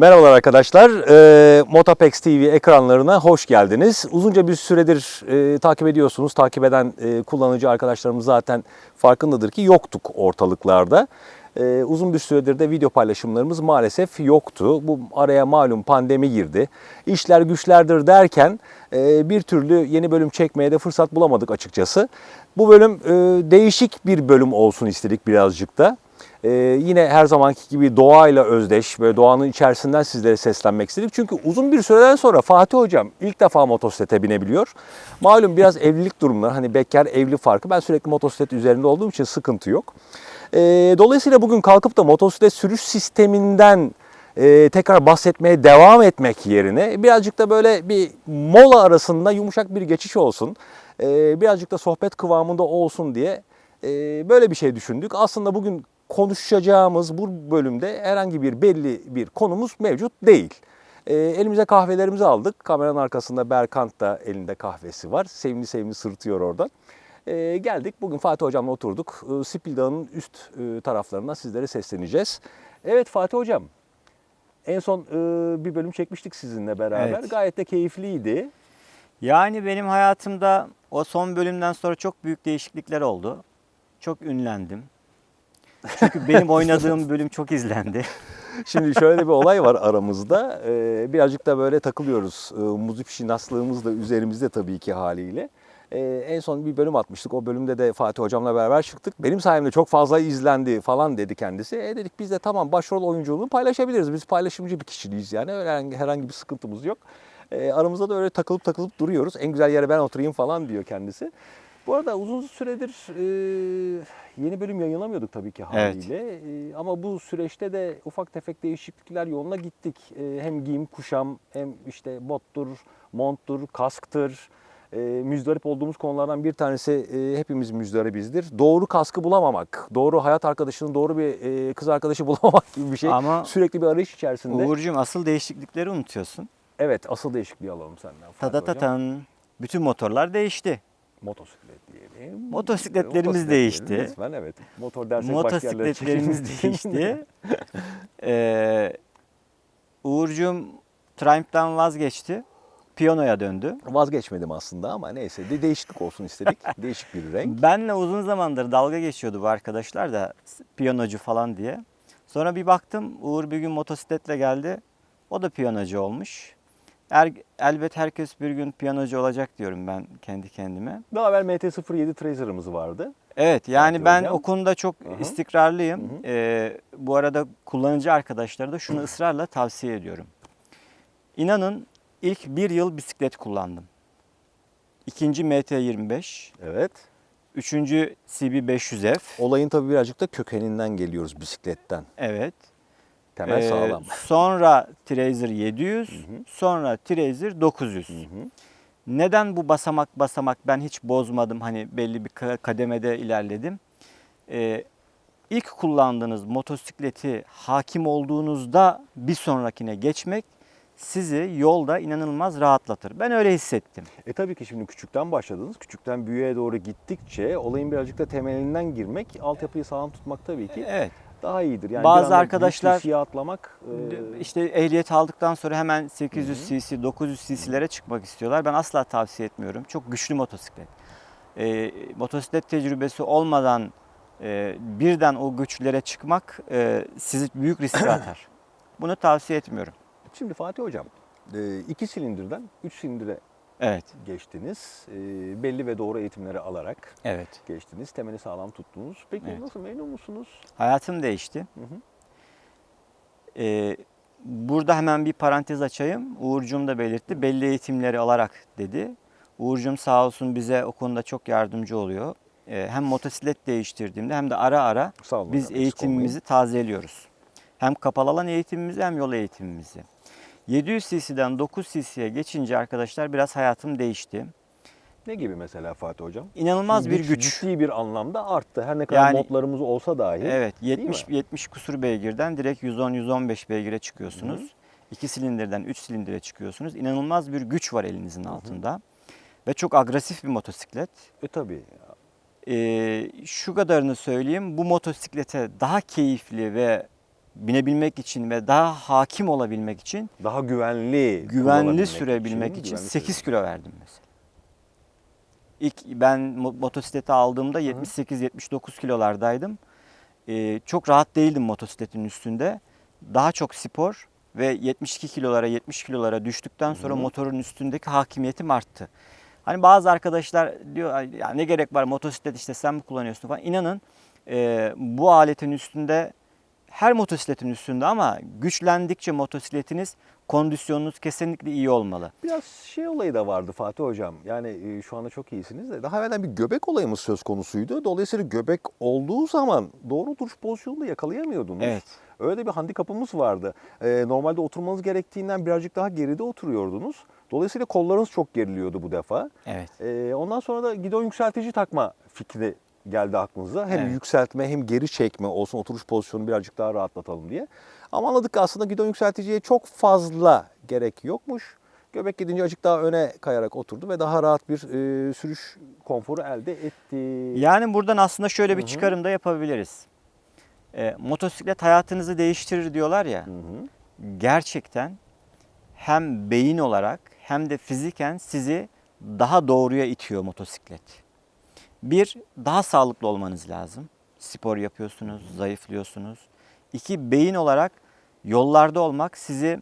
Merhabalar arkadaşlar. E, Motopex TV ekranlarına hoş geldiniz. Uzunca bir süredir e, takip ediyorsunuz. Takip eden e, kullanıcı arkadaşlarımız zaten farkındadır ki yoktuk ortalıklarda. E, uzun bir süredir de video paylaşımlarımız maalesef yoktu. Bu araya malum pandemi girdi. İşler güçlerdir derken e, bir türlü yeni bölüm çekmeye de fırsat bulamadık açıkçası. Bu bölüm e, değişik bir bölüm olsun istedik birazcık da. Ee, yine her zamanki gibi doğayla özdeş ve doğanın içerisinden sizlere seslenmek istedik. Çünkü uzun bir süreden sonra Fatih Hocam ilk defa motosiklete binebiliyor. Malum biraz evlilik durumları hani bekar evli farkı. Ben sürekli motosiklet üzerinde olduğum için sıkıntı yok. Ee, dolayısıyla bugün kalkıp da motosiklet sürüş sisteminden e, tekrar bahsetmeye devam etmek yerine birazcık da böyle bir mola arasında yumuşak bir geçiş olsun. Ee, birazcık da sohbet kıvamında olsun diye e, böyle bir şey düşündük. Aslında bugün konuşacağımız bu bölümde herhangi bir belli bir konumuz mevcut değil. E, elimize kahvelerimizi aldık. Kameranın arkasında Berkant da elinde kahvesi var. Sevimli sevimli sırıtıyor oradan. E, geldik bugün Fatih Hocam'la oturduk. E, Spil Dağı'nın üst e, taraflarına sizlere sesleneceğiz. Evet Fatih Hocam en son e, bir bölüm çekmiştik sizinle beraber. Evet. Gayet de keyifliydi. Yani benim hayatımda o son bölümden sonra çok büyük değişiklikler oldu. Çok ünlendim. Çünkü benim oynadığım bölüm çok izlendi. Şimdi şöyle bir olay var aramızda. Ee, birazcık da böyle takılıyoruz. Ee, müzik şinaslığımız da üzerimizde tabii ki haliyle. Ee, en son bir bölüm atmıştık. O bölümde de Fatih Hocam'la beraber çıktık. Benim sayemde çok fazla izlendi falan dedi kendisi. E dedik biz de tamam başrol oyunculuğunu paylaşabiliriz. Biz paylaşımcı bir kişiliyiz yani. Öyle herhangi, herhangi bir sıkıntımız yok. Ee, aramızda da öyle takılıp takılıp duruyoruz. En güzel yere ben oturayım falan diyor kendisi. Bu arada uzun süredir e, yeni bölüm yayınlamıyorduk tabii ki Evet. haliyle. E, ama bu süreçte de ufak tefek değişiklikler yoluna gittik. E, hem giyim kuşam hem işte bottur, monttur, kasktır. E, müzdarip olduğumuz konulardan bir tanesi e, hepimiz müzdaribizdir. Doğru kaskı bulamamak, doğru hayat arkadaşının doğru bir e, kız arkadaşı bulamamak gibi bir şey. Ama Sürekli bir arayış içerisinde. Uğurcuğum asıl değişiklikleri unutuyorsun. Evet asıl değişikliği alalım senden. Fatih Hocam. Tatatatan. Bütün motorlar değişti. Motosiklet diyelim. Motosikletlerimiz Motosiklet değişti. Lütfen evet. Motor dersek Motosikletlerimiz değişti. ee, Uğurcuğum Triumph'tan vazgeçti. Piyanoya döndü. Vazgeçmedim aslında ama neyse de değişiklik olsun istedik. Değişik bir renk. Benle uzun zamandır dalga geçiyordu bu arkadaşlar da piyanocu falan diye. Sonra bir baktım Uğur bir gün motosikletle geldi. O da piyanocu olmuş. Er, elbet herkes bir gün piyanocu olacak diyorum ben kendi kendime. Daha evvel MT-07 Trazer'ımız vardı. Evet yani Fatih ben hocam. o konuda çok hı. istikrarlıyım. Hı hı. Ee, bu arada kullanıcı arkadaşlara da şunu ısrarla tavsiye ediyorum. İnanın ilk bir yıl bisiklet kullandım. İkinci MT25, Evet. üçüncü CB500F. Olayın tabii birazcık da kökeninden geliyoruz bisikletten. Evet. Temel Ee, sağlam. Sonra Trazer 700, sonra Trazer 900. Hı hı. Neden bu basamak basamak ben hiç bozmadım hani belli bir ka- kademede ilerledim. Ee, ilk kullandığınız motosikleti hakim olduğunuzda bir sonrakine geçmek sizi yolda inanılmaz rahatlatır. Ben öyle hissettim. E tabii ki şimdi küçükten başladınız. Küçükten büyüğe doğru gittikçe olayın birazcık da temelinden girmek, altyapıyı sağlam tutmak tabii ki Evet. Daha iyidir. Yani Bazı arkadaşlar- bir atlamak e, İşte ehliyet aldıktan sonra hemen 800 cc, 900 cc'lere çıkmak istiyorlar. Ben asla tavsiye etmiyorum. Çok güçlü motosiklet. Ee, motosiklet tecrübesi olmadan e, birden o güçlere çıkmak e, sizi büyük riske atar. Bunu tavsiye etmiyorum. Şimdi Fatih Hocam, e, iki silindirden üç silindire Evet. geçtiniz. E, belli ve doğru eğitimleri alarak Evet. geçtiniz. Temeli sağlam tuttunuz. Peki Evet. nasıl memnun musunuz? Hayatım değişti. Hı hı. Ee, burada hemen bir parantez açayım. Uğurcuğum da belirtti. Belli eğitimleri alarak dedi. Uğurcuğum sağ olsun bize o konuda çok yardımcı oluyor. Ee, hem motosiklet değiştirdiğimde hem de ara ara biz hocam, eğitimimizi tazeliyoruz. Hem kapalı alan eğitimimizi hem yol eğitimimizi. 700 cc'den 9 cc'ye geçince arkadaşlar biraz hayatım değişti. Ne gibi mesela Fatih Hocam? İnanılmaz bir güç. Ciddi bir anlamda arttı. Her ne kadar Yani- modlarımız olsa dahi. Evet, Değil 70 mi? 70 kusur beygirden direkt 110-115 beygire çıkıyorsunuz. 2 silindirden 3 silindire çıkıyorsunuz. İnanılmaz bir güç var elinizin altında. Ve çok agresif bir motosiklet. E tabii. Ee, şu kadarını söyleyeyim. Bu motosiklete daha keyifli ve binebilmek için ve daha hakim olabilmek için Daha güvenli güvenli sürebilmek için, güvenli 8 süre- kilo verdim mesela. İlk ben mo- motosikleti aldığımda 78-79 kilolardaydım. Ee, çok rahat değildim motosikletin üstünde. Daha çok spor ve 72 kilolara 70 kilolara düştükten sonra motorun üstündeki hakimiyetim arttı. Hani bazı arkadaşlar diyor "Ay, ya ne gerek var motosiklet işte sen mi kullanıyorsun falan. İnanın e, bu aletin üstünde her motosikletin üstünde ama güçlendikçe motosikletiniz kondisyonunuz kesinlikle iyi olmalı. Biraz şey olayı da vardı Fatih Hocam. Yani e, şu anda çok iyisiniz de daha evvelden bir göbek olayımız söz konusuydu. Dolayısıyla göbek olduğu zaman doğru duruş pozisyonunu yakalayamıyordunuz. Evet. Öyle bir handikapımız vardı. E, normalde oturmanız gerektiğinden birazcık daha geride oturuyordunuz. Dolayısıyla kollarınız çok geriliyordu bu defa. Evet. E, ondan sonra da gidon yükseltici takma fikri geldi aklınıza. Hem Evet. yükseltme hem geri çekme olsun oturuş pozisyonunu birazcık daha rahatlatalım diye. Ama anladık ki aslında gidon yükselticiye çok fazla gerek yokmuş. Göbek gidince azıcık daha öne kayarak oturdu ve daha rahat bir e, sürüş konforu elde etti. Yani buradan aslında şöyle bir çıkarım da yapabiliriz. E, motosiklet hayatınızı değiştirir diyorlar ya. Hı hı. Gerçekten hem beyin olarak hem de fiziken sizi daha doğruya itiyor motosiklet. Bir, daha sağlıklı olmanız lazım. Spor yapıyorsunuz, zayıflıyorsunuz. İki, beyin olarak yollarda olmak sizi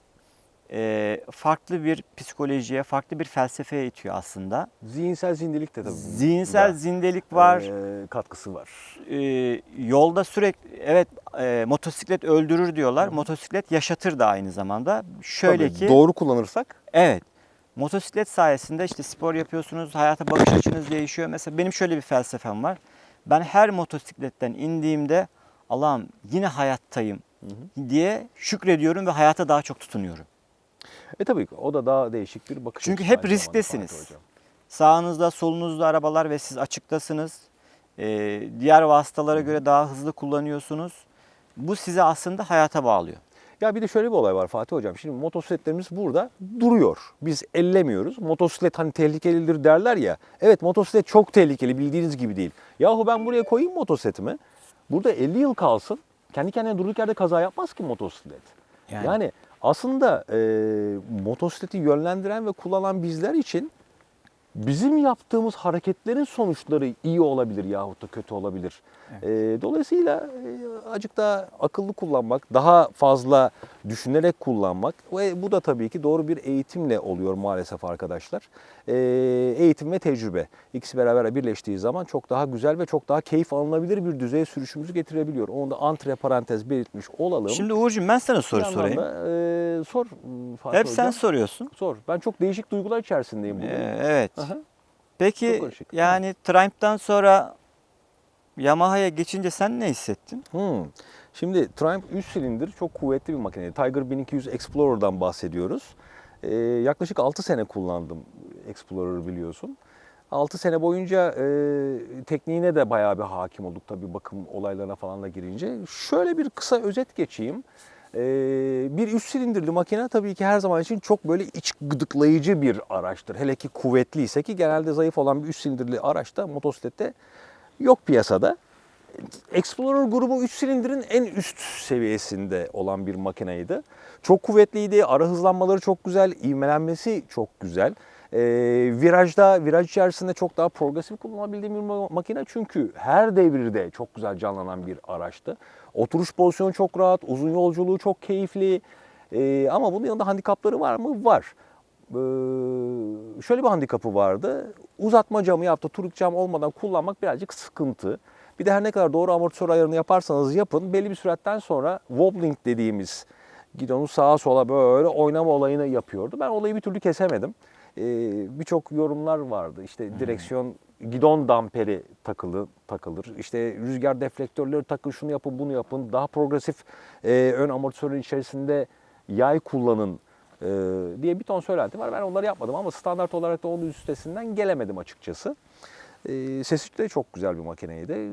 e, farklı bir psikolojiye, farklı bir felsefeye itiyor aslında. Zihinsel zindelik de tabii. Zihinsel da, zindelik var. e, katkısı var. e, yolda sürekli evet e, motosiklet öldürür diyorlar. Motosiklet yaşatır da aynı zamanda. Şöyle Tabii, ki Doğru kullanırsak evet. Motosiklet sayesinde işte spor yapıyorsunuz, hayata bakış açınız değişiyor. Mesela benim şöyle bir felsefem var. Ben her motosikletten indiğimde Allah'ım yine hayattayım diye şükrediyorum ve hayata daha çok tutunuyorum. e tabii ki o da daha değişik bir bakış Çünkü hep risktesiniz. Sağınızda, solunuzda arabalar ve siz açıktasınız. Ee, diğer vasıtalara göre daha hızlı kullanıyorsunuz. Bu sizi aslında hayata bağlıyor. Ya bir de şöyle bir olay var Fatih Hocam. Şimdi motosikletlerimiz burada duruyor. Biz ellemiyoruz. Motosiklet hani tehlikelidir derler ya. Evet motosiklet çok tehlikeli bildiğiniz gibi değil. Yahu ben buraya koyayım motosikletimi. Burada 50 yıl kalsın. Kendi kendine durduk yerde kaza yapmaz ki motosiklet. Yani. Yani, aslında e, motosikleti yönlendiren ve kullanan bizler için bizim yaptığımız hareketlerin sonuçları iyi olabilir yahut da kötü olabilir. E, dolayısıyla e, azıcık daha akıllı kullanmak, daha fazla düşünerek kullanmak ve bu da tabii ki doğru bir eğitimle oluyor maalesef arkadaşlar. E, eğitim ve tecrübe ikisi beraber birleştiği zaman çok daha güzel ve çok daha keyif alınabilir bir düzeye sürüşümüzü getirebiliyor. Onu da antre parantez belirtmiş olalım. Şimdi Uğur'cum ben sana soru sorayım. da, e, sor Fatih Hep sen Hocam. soruyorsun. Sor. Ben çok değişik duygular içerisindeyim bugün. Ee, evet. Aha. Peki yani Triumph'tan sonra Yamaha'ya geçince sen ne hissettin? Hmm. Şimdi Triumph 3 silindir çok kuvvetli bir makine. Tiger 1200 Explorer'dan bahsediyoruz. Ee, yaklaşık 6 sene kullandım Explorer'ı biliyorsun. 6 sene boyunca e, tekniğine de bayağı bir hakim olduk tabii bakım olaylarına falan da girince. Şöyle bir kısa özet geçeyim. Ee, bir 3 silindirli makine tabii ki her zaman için çok böyle iç gıdıklayıcı bir araçtır. Hele ki kuvvetliyse ki genelde zayıf olan bir 3 silindirli araçta motosiklette yok piyasada. Explorer grubu 3 silindirin en üst seviyesinde olan bir makineydi. Çok kuvvetliydi, ara hızlanmaları çok güzel, ivmelenmesi çok güzel. Ee, virajda, viraj içerisinde çok daha progresif kullanabildiğim bir ma- makine çünkü her devirde çok güzel canlanan bir araçtı. Oturuş pozisyonu çok rahat, uzun yolculuğu çok keyifli. Ee, ama bunun yanında handikapları var mı? Var. Ee, şöyle bir handikapı vardı. Uzatma camı yaptı, turuk cam olmadan kullanmak birazcık sıkıntı. Bir de her ne kadar doğru amortisör ayarını yaparsanız yapın belli bir süratten sonra wobbling dediğimiz gidonu sağa sola böyle oynama olayını yapıyordu. Ben olayı bir türlü kesemedim. Ee, Birçok yorumlar vardı. İşte direksiyon gidon damperi takılı takılır. İşte rüzgar deflektörleri takın, şunu yapın, bunu yapın. Daha progresif e, ön amortisörün içerisinde yay kullanın e, diye bir ton söylenti var. Ben onları yapmadım ama standart olarak da onun üstesinden gelemedim açıkçası. E, sesi de çok güzel bir makineydi. E,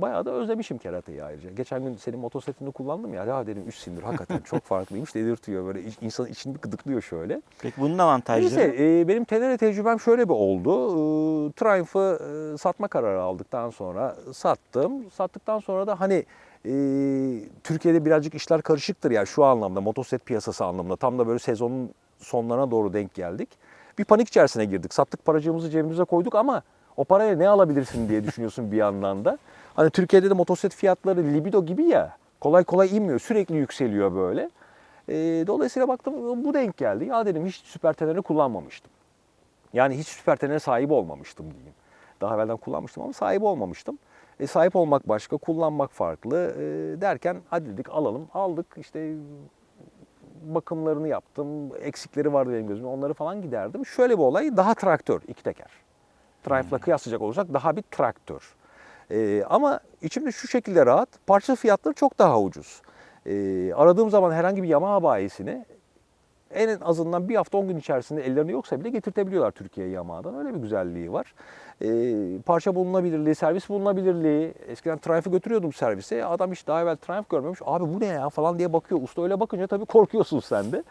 bayağı da özlemişim kerateyi ayrıca. Geçen gün senin motosikletini kullandım ya. Ya dedim 3 silindir hakikaten çok farklıymış dedirtiyor böyle insanın içini bir gıdıklıyor şöyle. Peki bunun avantajları? Neyse e, benim Tenere tecrübem şöyle bir oldu. E, Triumph'ı e, satma kararı aldıktan sonra sattım. Sattıktan sonra da hani e, Türkiye'de birazcık işler karışıktır ya şu anlamda motosiklet piyasası anlamında. Tam da böyle sezonun sonlarına doğru denk geldik. Bir panik içerisine girdik. Sattık paracığımızı cebimize koyduk ama o paraya ne alabilirsin diye düşünüyorsun bir yandan da. Hani Türkiye'de de motosiklet fiyatları libido gibi ya. Kolay kolay inmiyor. Sürekli yükseliyor böyle. E, dolayısıyla baktım bu denk geldi. Ya dedim hiç süper tenere kullanmamıştım. Yani hiç süper tenere sahip olmamıştım diyeyim. Daha evvelden kullanmıştım ama sahip olmamıştım. E, sahip olmak başka, kullanmak farklı e, derken hadi dedik alalım. Aldık işte bakımlarını yaptım. Eksikleri vardı benim gözümde. Onları falan giderdim. Şöyle bir olay daha traktör, iki teker. Triumph'la kıyaslayacak olursak daha bir traktör. E, ama içimde şu şekilde rahat. Parça fiyatları çok daha ucuz. E, aradığım zaman herhangi bir Yamaha bayisini en azından bir hafta 10 gün içerisinde ellerinde yoksa bile getirtebiliyorlar Türkiye'ye Yamaha'dan. Öyle bir güzelliği var. Ee, parça bulunabilirliği, servis bulunabilirliği. Eskiden Triumph'ı götürüyordum servise. Adam hiç daha evvel Triumph görmemiş. Abi bu ne ya falan diye bakıyor. Usta öyle bakınca tabii korkuyorsun sen de.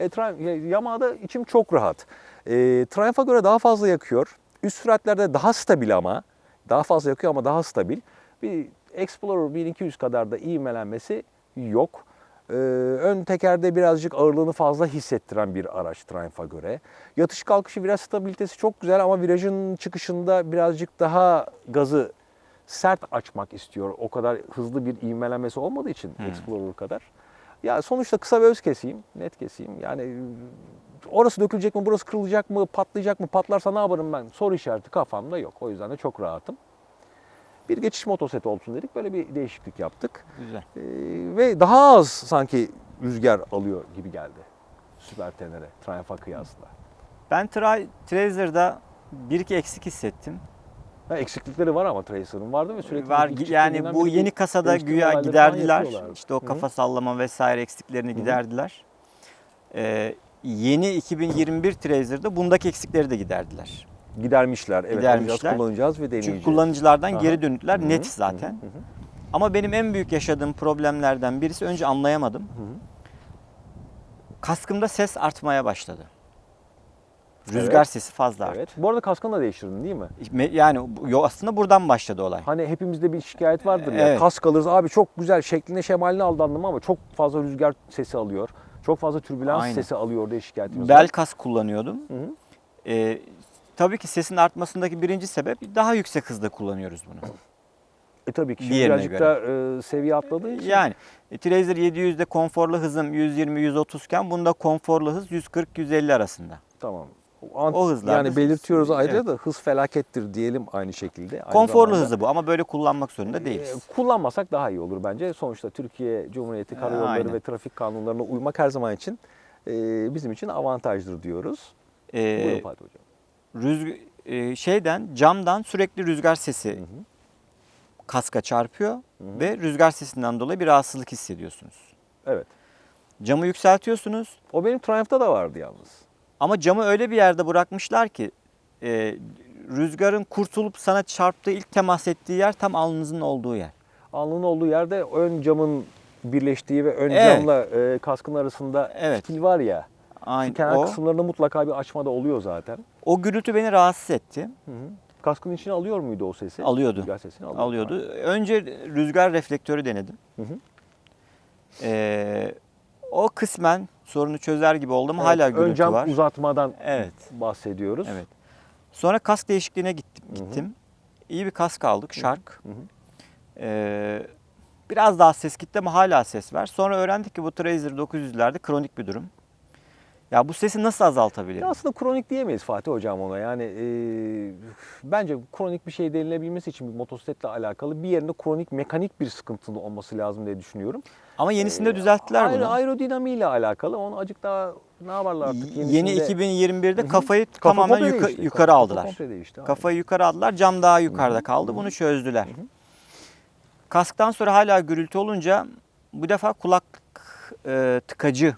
E, Triumph, ya- Yamaha'da içim çok rahat. E, Triumph'a göre daha fazla yakıyor. Üst süratlerde daha stabil ama. Daha fazla yakıyor ama daha stabil. Bir Explorer 1200 kadar da ivmelenmesi yok. Ee, ön tekerde birazcık ağırlığını fazla hissettiren bir araç Triumph'a göre. Yatış kalkışı biraz stabilitesi çok güzel ama virajın çıkışında birazcık daha gazı sert açmak istiyor. O kadar hızlı bir ivmelenmesi olmadığı için Explorer kadar. Ya sonuçta kısa ve öz keseyim, net keseyim. Yani orası dökülecek mi, burası kırılacak mı, patlayacak mı, patlarsa ne yaparım ben? Soru işareti kafamda yok. O yüzden de çok rahatım. Bir geçiş motosikleti olsun dedik. Böyle bir değişiklik yaptık. Güzel. Ee, ve daha az sanki rüzgar alıyor gibi geldi. Süper Tenere, Triumph'a kıyasla. Ben Tra- Trazer'da bir iki eksik hissettim. Ha, eksiklikleri var ama Tracer'ın vardı ve sürekli Var yani bu yeni kasada güya giderdiler. İşte o kafa sallama vesaire eksiklerini giderdiler. Ee, yeni 2021 Trazer'da bundaki eksikleri de giderdiler. Gidermişler. Evet, Gidermişler. alacağız, kullanacağız ve deneyeceğiz. Çünkü kullanıcılardan Aha. geri döndüler Hı hı, net hı zaten. hı, hı hı. Ama benim en büyük yaşadığım problemlerden birisi önce anlayamadım. Kaskımda ses artmaya başladı. Rüzgar Evet. sesi fazla arttı. Evet. Bu arada kaskını da değiştirdin değil mi? Yani aslında buradan başladı olay. Hani hepimizde bir şikayet vardır ya. Evet. Kask alırız abi çok güzel şekline şemaline aldandım ama çok fazla rüzgar sesi alıyor. Çok fazla türbülans Aynen. sesi alıyor diye şikayetimiz Bel var. kask kullanıyordum. Hı hı. Ee, tabii ki sesin artmasındaki birinci sebep daha yüksek hızda kullanıyoruz bunu. E tabii ki Diğerine birazcık da e, seviye atladığı için. Yani e, Trazer 700'de konforlu hızım 120-130 iken bunda konforlu hız 140-150 arasında. Tamam. Ant- O hızlarda yani belirtiyoruz ayrıca evet. da hız felakettir diyelim aynı şekilde. Aynı Konforlu hızı bu ama böyle kullanmak zorunda e, değiliz. kullanmasak daha iyi olur bence. Sonuçta Türkiye Cumhuriyeti karayolları aynen. ve trafik kanunlarına uymak her zaman için e, bizim için avantajdır diyoruz. Ee, Buyurun Fatih Hocam. rüzg- e, şeyden camdan sürekli rüzgar sesi kaska çarpıyor ve rüzgar sesinden dolayı bir rahatsızlık hissediyorsunuz. Evet. Camı yükseltiyorsunuz O benim Triumph'ta da vardı yalnız. Ama camı öyle bir yerde bırakmışlar ki e, rüzgarın kurtulup sana çarptığı ilk temas ettiği yer tam alnınızın olduğu yer. Alnının olduğu yerde ön camın birleştiği ve ön Evet. camla e, kaskın arasında Evet. fitil var ya. Aynı Kenar o. kısımlarında mutlaka bir açma da oluyor zaten. O gürültü beni rahatsız etti. Hı hı. Kaskın içine alıyor muydu o sesi? Alıyordu. Rüzgar sesini alıyordu. Alıyordu. Önce rüzgar reflektörü denedim. Hı hı. Ee, o kısmen sorunu çözer gibi oldu ama hala ön gürültü cam var. uzatmadan Evet. bahsediyoruz. Evet. Sonra kask değişikliğine gittim. Hı hı. gittim. İyi bir kask aldık. Shark. Hı hı. Ee, biraz daha ses gitti ama hala ses var. Sonra öğrendik ki bu Trazer 900'lerde kronik bir durum. Ya bu sesi nasıl azaltabilirim? Ya aslında kronik diyemeyiz Fatih Hocam ona. Yani e, bence kronik bir şey denilebilmesi için bir motosikletle alakalı bir yerinde kronik mekanik bir sıkıntının olması lazım diye düşünüyorum. Ama yenisinde Ee, düzelttiler aero- bunu. Aerodinamiğiyle alakalı. Onu acık daha ne yaparlar artık Yeni yenisinde? 2021'de Hı hı. kafayı Kafa tamamen komple yuka- değişti. yukarı Kafa aldılar. komple değişti. aynen. Kafayı yukarı aldılar. Cam daha yukarıda Hı hı, kaldı. hı Bunu çözdüler. Kasktan sonra hala gürültü olunca bu defa kulak e, tıkacı.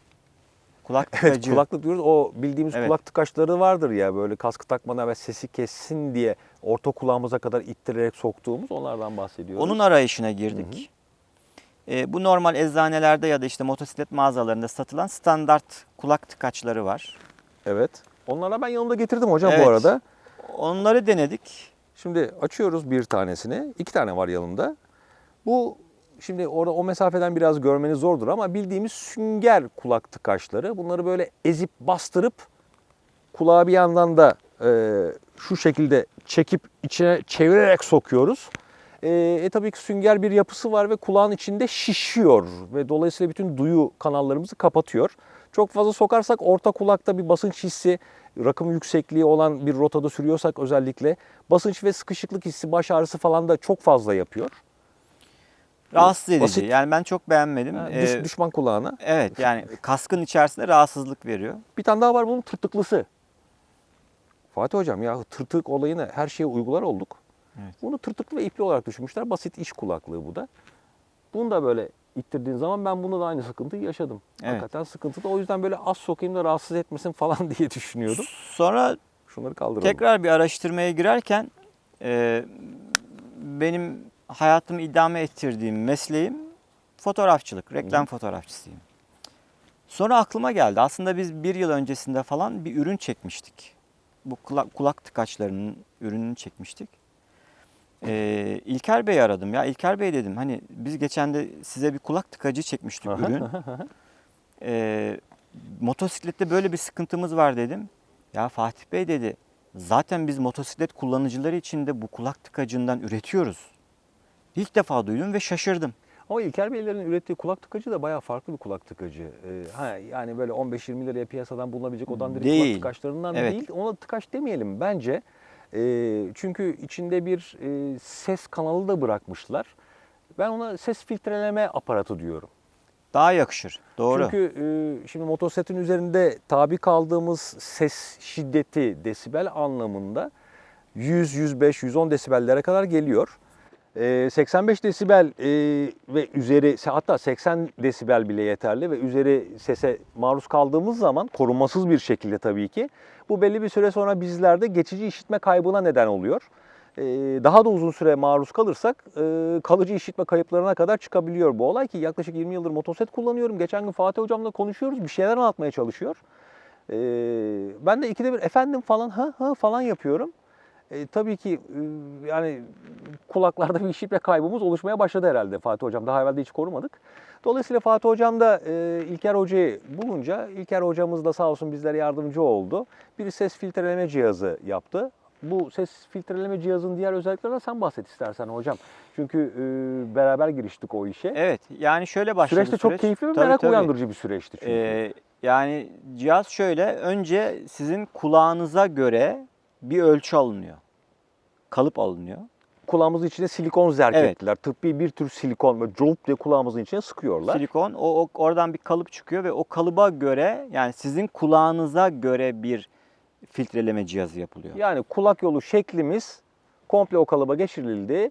Kulak Evet tıkacı. kulaklık diyoruz. O bildiğimiz Evet. kulak tıkaçları vardır ya böyle kaskı takmadan ve sesi kessin diye orta kulağımıza kadar ittirerek soktuğumuz onlardan bahsediyoruz. Onun arayışına girdik. E, bu normal eczanelerde ya da işte motosiklet mağazalarında satılan standart kulak tıkaçları var. Evet. Onlara ben yanımda getirdim hocam Evet. bu arada. Onları denedik. Şimdi açıyoruz bir tanesini. İki tane var yanımda. Bu şimdi orada o mesafeden biraz görmeniz zordur ama bildiğimiz sünger kulak tıkaçları. Bunları böyle ezip bastırıp kulağı bir yandan da e, şu şekilde çekip içine çevirerek sokuyoruz. E, e tabii ki sünger bir yapısı var ve kulağın içinde şişiyor ve dolayısıyla bütün duyu kanallarımızı kapatıyor. Çok fazla sokarsak orta kulakta bir basınç hissi, rakım yüksekliği olan bir rotada sürüyorsak özellikle basınç ve sıkışıklık hissi, baş ağrısı falan da çok fazla yapıyor. Rahatsız edici. Basit. Yani ben çok beğenmedim. Ha, Ee, düş- düşman kulağına. evet yani kaskın içerisinde rahatsızlık veriyor. Bir tane daha var bunun tırtıklısı. Fatih hocam ya tırtık olayını her şeye uygular olduk. Evet. Bunu tırtıklı ve ipli olarak düşünmüşler. Basit iş kulaklığı bu da. Bunu da böyle ittirdiğin zaman ben bunu da aynı sıkıntıyı yaşadım. Evet. Hakikaten sıkıntı da o yüzden böyle az sokayım da rahatsız etmesin falan diye düşünüyordum. Sonra Şunları kaldıralım. tekrar bir araştırmaya girerken e, benim hayatımı idame ettirdiğim mesleğim fotoğrafçılık, reklam fotoğrafçısıyım. Sonra aklıma geldi. Aslında biz bir yıl öncesinde falan bir ürün çekmiştik. Bu kulak, kulak tıkaçlarının ürününü çekmiştik. Ee, İlker Bey'i aradım ya. İlker Bey dedim hani biz geçen de size bir kulak tıkacı çekmiştik ürün. Ee, motosiklette böyle bir sıkıntımız var dedim. Ya Fatih Bey dedi zaten biz motosiklet kullanıcıları için de bu kulak tıkacından üretiyoruz. İlk defa duydum ve şaşırdım. Ama İlker Beylerin ürettiği kulak tıkacı da bayağı farklı bir kulak tıkacı. Ee, ha, yani böyle 15-20 liraya piyasadan bulunabilecek o dandirik kulak Değil. tıkaçlarından Evet. değil. Ona tıkaç demeyelim bence. Ee, çünkü içinde bir e, ses kanalı da bırakmışlar. Ben ona ses filtreleme aparatı diyorum. Daha yakışır. Doğru. Çünkü e, şimdi motosikletin üzerinde tabi kaldığımız ses şiddeti desibel anlamında 100, 105, 110 desibellere kadar geliyor. E, 85 desibel e, ve üzeri hatta 80 desibel bile yeterli ve üzeri sese maruz kaldığımız zaman korunmasız bir şekilde tabii ki bu belli bir süre sonra bizlerde geçici işitme kaybına neden oluyor. E, daha da uzun süre maruz kalırsak e, kalıcı işitme kayıplarına kadar çıkabiliyor bu olay ki yaklaşık 20 yıldır motosiklet kullanıyorum. Geçen gün Fatih hocamla konuşuyoruz bir şeyler anlatmaya çalışıyor. E, ben de ikide bir efendim falan ha ha falan yapıyorum. E, tabii ki e, yani kulaklarda bir işitme kaybımız oluşmaya başladı herhalde Fatih Hocam. Daha evvel de hiç korumadık. Dolayısıyla Fatih Hocam da e, İlker Hoca'yı bulunca İlker Hocamız da sağ olsun bizlere yardımcı oldu. Bir ses filtreleme cihazı yaptı. Bu ses filtreleme cihazının diğer özelliklerinden sen bahset istersen hocam. Çünkü e, beraber giriştik o işe. Evet yani şöyle başladı Süreç de çok süreç. keyifli ve Tabii, merak tabii. uyandırıcı bir süreçti çünkü. Ee, yani cihaz şöyle önce sizin kulağınıza göre bir ölçü alınıyor. Kalıp alınıyor. Kulağımızın içine silikon zerk ettiler. Tıbbi bir tür silikon böyle colup diye kulağımızın içine sıkıyorlar. Silikon o, o- oradan bir kalıp çıkıyor ve o kalıba göre yani sizin kulağınıza göre bir filtreleme cihazı yapılıyor. Yani kulak yolu şeklimiz komple o kalıba geçirildi.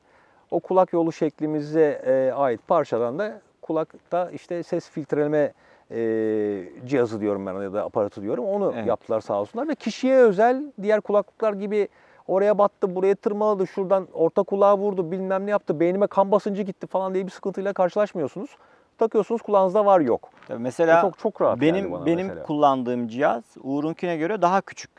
O kulak yolu şeklimize e, ait parçadan da kulakta işte ses filtreleme e, cihazı diyorum ben ya da aparatı diyorum. Onu Evet. yaptılar sağ olsunlar ve kişiye özel diğer kulaklıklar gibi oraya battı, buraya tırmaladı, şuradan orta kulağa vurdu, bilmem ne yaptı, beynime kan basıncı gitti falan diye bir sıkıntıyla karşılaşmıyorsunuz. Takıyorsunuz kulağınızda var yok. Tabii O mesela çok çok rahat benim bana benim mesela. kullandığım cihaz Uğur'unkine göre daha küçük.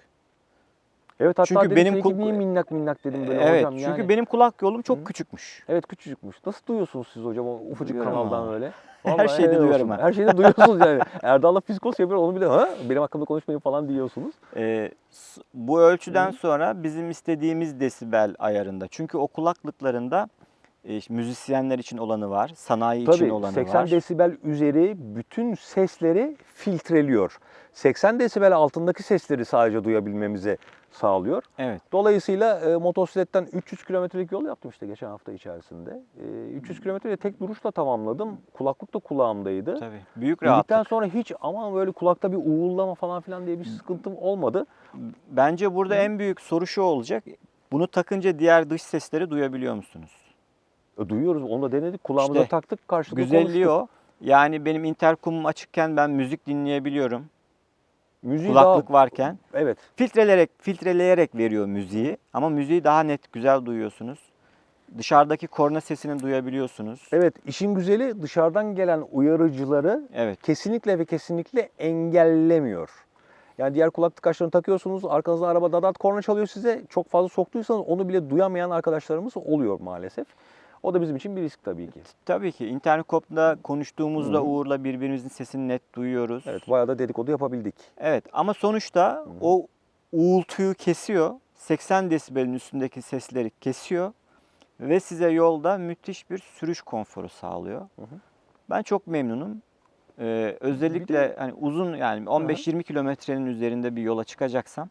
Evet hatta Çünkü dedim benim kul- niye minnak minnak dedim böyle evet hocam çünkü yani. benim kulak yolum çok Hı. küçükmüş. Evet küçücükmüş. Nasıl duyuyorsunuz siz hocam o ufacık Duyuyorum kanaldan ama. öyle? Her Vallahi şeyde helal duyuyorum ben. Her şeyde duyuyorsunuz yani. Erdal'la fiskos yapıyor onu bile ha benim hakkımda konuşmayın falan diyorsunuz. Ee, bu ölçüden sonra bizim istediğimiz desibel ayarında. Çünkü o kulaklıklarında e, müzisyenler için olanı var, sanayi için Tabii olanı 80 var. desibel üzeri bütün sesleri filtreliyor. 80 desibel altındaki sesleri sadece duyabilmemizi sağlıyor. Evet. Dolayısıyla e, motosikletten 300 kilometrelik yol yaptım işte geçen hafta içerisinde. E, 300 kilometreyi tek duruşla tamamladım. Kulaklık da kulağımdaydı. Tabii. Büyük rahatlık. sonra hiç aman böyle kulakta bir uğullama falan filan diye bir sıkıntım olmadı. Bence burada en büyük soru şu olacak. Bunu takınca diğer dış sesleri duyabiliyor musunuz? E, Duyuyoruz onu da denedik kulağımıza İşte taktık karşılıklı Güzelliği konuştuk. o. Yani benim interkomum açıkken ben müzik dinleyebiliyorum. Müziği kulaklık daha- varken Evet. filtreleyerek filtreleyerek veriyor müziği ama müziği daha net güzel duyuyorsunuz. Dışarıdaki korna sesini duyabiliyorsunuz. Evet, işin güzeli dışarıdan gelen uyarıcıları Evet. kesinlikle ve kesinlikle engellemiyor. Yani diğer kulaklık taşlarını takıyorsunuz, arkanızda araba dadat korna çalıyor size. Çok fazla soktuysanız onu bile duyamayan arkadaşlarımız oluyor maalesef. O da bizim için bir risk tabii ki. Tabii ki interkop'ta konuştuğumuzda Uğur'la birbirimizin sesini net duyuyoruz. Evet, bayağı da dedikodu yapabildik. Evet ama sonuçta o uğultuyu kesiyor. 80 desibelin üstündeki sesleri kesiyor ve size yolda müthiş bir sürüş konforu sağlıyor. Ben çok memnunum. Ee, özellikle hani uzun yani 15-20 kilometrenin üzerinde bir yola çıkacaksam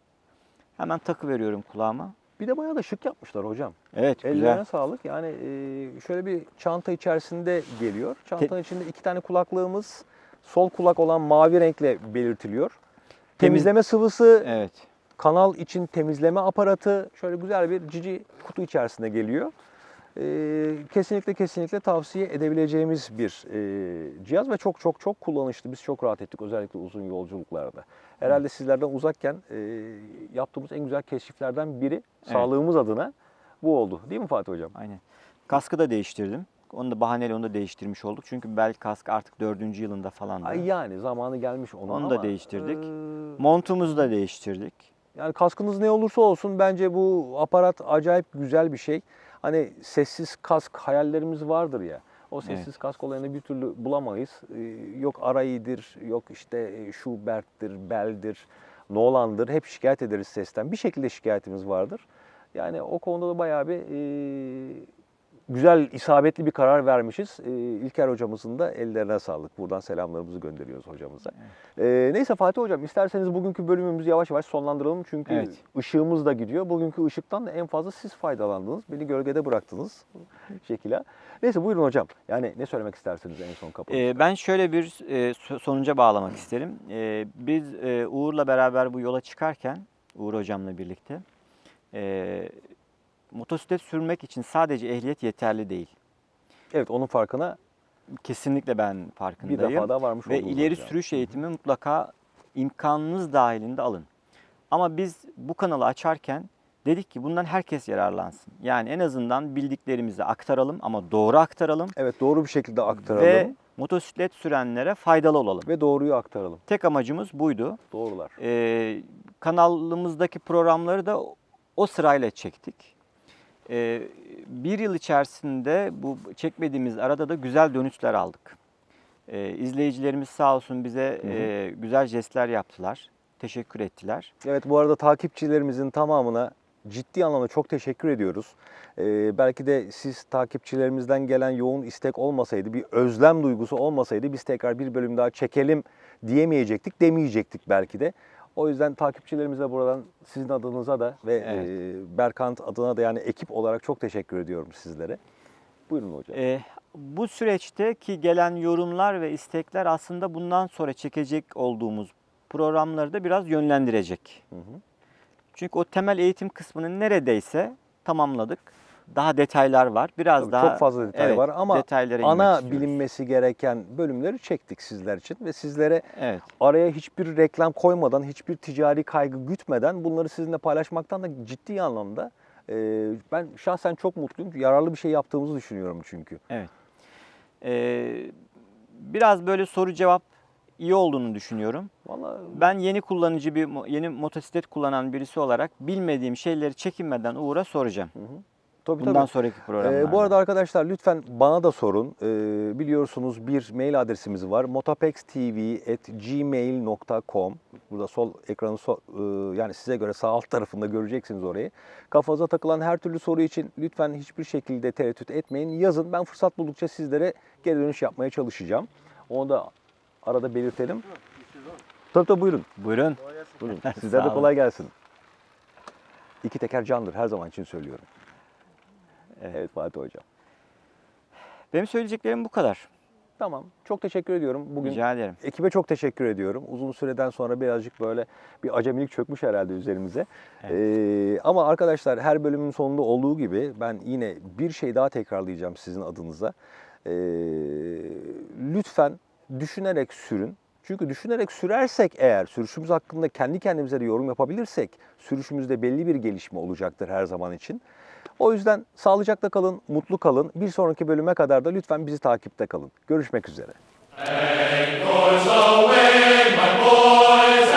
hemen takı veriyorum kulağıma. Bir de bayağı da şık yapmışlar hocam. Evet Ellerine güzel. sağlık. Yani e, şöyle bir çanta içerisinde geliyor. Çantanın içinde iki tane kulaklığımız sol kulak olan mavi renkle belirtiliyor. Temizleme sıvısı, Evet. kanal için temizleme aparatı şöyle güzel bir cici kutu içerisinde geliyor. Ee, kesinlikle kesinlikle tavsiye edebileceğimiz bir e, cihaz ve çok çok çok kullanışlı. Biz çok rahat ettik özellikle uzun yolculuklarda. Herhalde sizlerden uzakken e, yaptığımız en güzel keşiflerden biri sağlığımız adına bu oldu. Değil mi Fatih Hocam? Aynen. Kaskı da değiştirdim. Onu da bahaneyle onu da değiştirmiş olduk. Çünkü bel kask artık dördüncü yılında falan. Ay yani zamanı gelmiş onun Onu da ama, değiştirdik. e, Montumuzu da değiştirdik. Yani kaskınız ne olursa olsun bence bu aparat acayip güzel bir şey. Hani sessiz kask hayallerimiz vardır ya. O sessiz Evet. kask olayını bir türlü bulamayız. Ee, Yok Aray'dır, yok işte e, Schubert'tir, Bell'dir, Nolan'dır. Hep şikayet ederiz sesten. Bir şekilde şikayetimiz vardır. Yani o konuda da bayağı bir e, güzel, isabetli bir karar vermişiz. E, İlker hocamızın da ellerine sağlık. Buradan selamlarımızı gönderiyoruz hocamıza. E, neyse Fatih hocam isterseniz bugünkü bölümümüzü yavaş yavaş sonlandıralım. Çünkü Evet. ışığımız da gidiyor. Bugünkü ışıktan da en fazla siz faydalandınız. Beni gölgede bıraktınız şekila. Neyse buyurun hocam. Yani ne söylemek istersiniz en son kapanışta? Ee, ben şöyle bir e, so- sonuca bağlamak isterim. Ee, biz e, Uğur'la beraber bu yola çıkarken, Uğur hocamla birlikte, e, motosiklet sürmek için sadece ehliyet yeterli değil. evet onun farkına Kesinlikle ben bir farkındayım. defa daha varmış Ve ileri hocam. sürüş eğitimi mutlaka imkanınız dahilinde alın. Ama biz bu kanalı açarken dedik ki bundan herkes yararlansın. Yani en azından bildiklerimizi aktaralım ama doğru aktaralım Evet doğru bir şekilde aktaralım ve ve, motosiklet sürenlere faydalı olalım. doğruyu aktaralım. Tek amacımız buydu. Doğrular. Ee, kanalımızdaki programları da o sırayla çektik. Ee, bir yıl içerisinde bu çekmediğimiz arada da güzel dönüşler aldık. Ee, izleyicilerimiz sağ olsun bize e, güzel jestler yaptılar. Teşekkür ettiler. Evet bu arada takipçilerimizin tamamına ciddi anlamda çok teşekkür ediyoruz. Ee, belki de siz takipçilerimizden gelen yoğun istek olmasaydı, bir özlem duygusu olmasaydı biz tekrar bir bölüm daha çekelim diyemeyecektik, demeyecektik belki de. O yüzden takipçilerimize buradan sizin adınıza da ve Evet. e, Berkant adına da yani ekip olarak çok teşekkür ediyorum sizlere. Buyurun hocam. Ee, bu süreçte ki gelen yorumlar ve istekler aslında bundan sonra çekecek olduğumuz programları da biraz yönlendirecek. Hı hı. Çünkü o temel eğitim kısmını neredeyse tamamladık. Daha detaylar var. Biraz Tabii daha çok fazla detay evet, var ama ana istiyoruz. bilinmesi gereken bölümleri çektik sizler için ve sizlere Evet. araya hiçbir reklam koymadan, hiçbir ticari kaygı gütmeden bunları sizinle paylaşmaktan da ciddi anlamda e, ben şahsen çok mutluyum. Yararlı bir şey yaptığımızı düşünüyorum çünkü. Evet. Ee, biraz böyle soru cevap iyi olduğunu düşünüyorum. Vallahi Ben yeni kullanıcı bir yeni motosiklet kullanan birisi olarak bilmediğim şeyleri çekinmeden Uğur'a soracağım. Tabii Bundan tabii. sonraki Ee, programlarda. bu arada arkadaşlar lütfen bana da sorun. Ee, biliyorsunuz bir mail adresimiz var. motopextv@gmail.com. Burada sol ekranın sol, e, yani size göre sağ alt tarafında göreceksiniz orayı. Kafanıza takılan her türlü soru için lütfen hiçbir şekilde tereddüt etmeyin. Yazın. Ben fırsat buldukça sizlere geri dönüş yapmaya çalışacağım. Onu da arada belirtelim. Tabii tabii buyurun. Buyurun. buyurun. Sizlere de kolay gelsin. İki teker candır her zaman için söylüyorum. Evet. evet Fatih Hocam. Benim söyleyeceklerim bu kadar. Tamam. Çok teşekkür ediyorum. Bugün Rica ederim. ekibe çok teşekkür ediyorum. Uzun süreden sonra birazcık böyle bir acemilik çökmüş herhalde üzerimize. Ee, ama arkadaşlar her bölümün sonunda olduğu gibi ben yine bir şey daha tekrarlayacağım sizin adınıza. Ee, lütfen düşünerek sürün. Çünkü düşünerek sürersek eğer, sürüşümüz hakkında kendi kendimize de yorum yapabilirsek, sürüşümüzde belli bir gelişme olacaktır her zaman için. O yüzden sağlıcakla kalın, mutlu kalın. Bir sonraki bölüme kadar da lütfen bizi takipte kalın. Görüşmek üzere. goes away, my boys